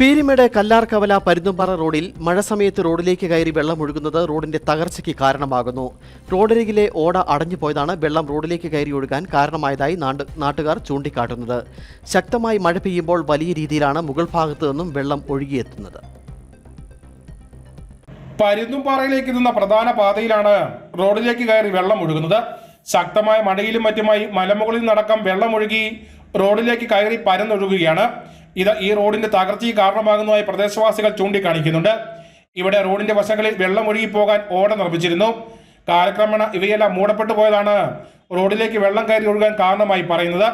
പീരിമേട് കല്ലാർക്കവല പരുന്തുംപാറ റോഡിൽ മഴ സമയത്ത് റോഡിലേക്ക് കയറി വെള്ളം ഒഴുകുന്നത് റോഡിന്റെ തകർച്ചയ്ക്ക് കാരണമാകുന്നു. റോഡരികിലെ ഓട അടഞ്ഞുപോയതാണ് വെള്ളം റോഡിലേക്ക് കയറി ഒഴുകാൻ കാരണമായതായി നാട്ടുകാർ ചൂണ്ടിക്കാട്ടുന്നത്. ശക്തമായി മഴ പെയ്യുമ്പോൾ വലിയ രീതിയിലാണ് മുകൾ ഭാഗത്തു നിന്നും വെള്ളം ഒഴുകിയെത്തുന്നത്. പരുന്തുംപാറയിലേക്ക് എത്തുന്ന പ്രധാന പാതയിലാണ് റോഡിലേക്ക് കയറി വെള്ളം ഒഴുകുന്നത്. ശക്തമായ മഴയിലും മറ്റുമായി മലമുകളിൽ നടക്കം വെള്ളം ഒഴുകി റോഡിലേക്ക് കയറി പരന്നൊഴുകുകയാണ്. ഇത് ഈ റോഡിന്റെ തകർച്ചയ്ക്ക് കാരണമാകുന്നതായി പ്രദേശവാസികൾ ചൂണ്ടിക്കാണിക്കുന്നുണ്ട്. ഇവിടെ റോഡിന്റെ വശങ്ങളിൽ വെള്ളം ഒഴുകി പോകാൻ ഓട നിർമ്മിച്ചിരുന്നു. കാലക്രമേണ ഇവയെല്ലാം മൂടപ്പെട്ടു പോയതാണ് റോഡിലേക്ക് വെള്ളം കയറി ഒഴുകാൻ കാരണമായി പറയുന്നത്.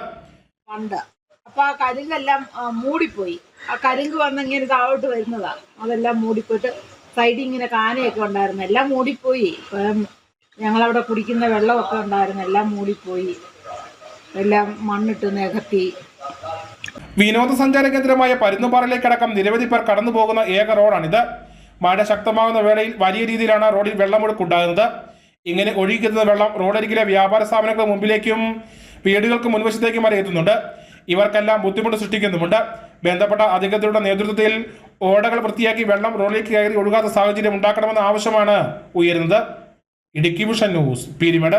അപ്പൊ ആ കരിങ്കെല്ലാം മൂടിപ്പോയി. ആ കരിങ്ക് വന്ന് ഇങ്ങനെ താഴോട്ട് വരുന്നതാ. അതെല്ലാം മൂടിപ്പോയിട്ട് സൈഡിൽ ഇങ്ങനെ കാനയൊക്കെ ഉണ്ടായിരുന്നു. എല്ലാം മൂടിപ്പോയി. ഞങ്ങളവിടെ കുടിക്കുന്ന വെള്ളമൊക്കെ ഉണ്ടായിരുന്നു. എല്ലാം മൂടിപ്പോയി. എല്ലാം മണ്ണിട്ട് നികത്തി. വിനോദസഞ്ചാര കേന്ദ്രമായ പരുന്നുപാറയിലേക്കടക്കം നിരവധി പേർ കടന്നു പോകുന്ന ഏക റോഡാണിത്. മഴ ശക്തമാകുന്ന വേളയിൽ വലിയ രീതിയിലാണ് റോഡിൽ വെള്ളമൊഴുക്കുണ്ടാകുന്നത്. ഇങ്ങനെ ഒഴുകിക്കുന്ന വെള്ളം റോഡരികിലെ വ്യാപാര സ്ഥാപനങ്ങൾക്ക് മുമ്പിലേക്കും വീടുകൾക്ക് മുൻവശത്തേക്കും വരെ എത്തുന്നുണ്ട്. ഇവർക്കെല്ലാം ബുദ്ധിമുട്ട് സൃഷ്ടിക്കുന്നുമുണ്ട്. ബന്ധപ്പെട്ട അധികൃതരുടെ നേതൃത്വത്തിൽ ഓടകൾ വൃത്തിയാക്കി വെള്ളം റോഡിലേക്ക് കയറി ഒഴുകാത്ത സാഹചര്യം ഉണ്ടാക്കണമെന്ന ആവശ്യമാണ് ഉയരുന്നത്. Idukki vision news Peermade.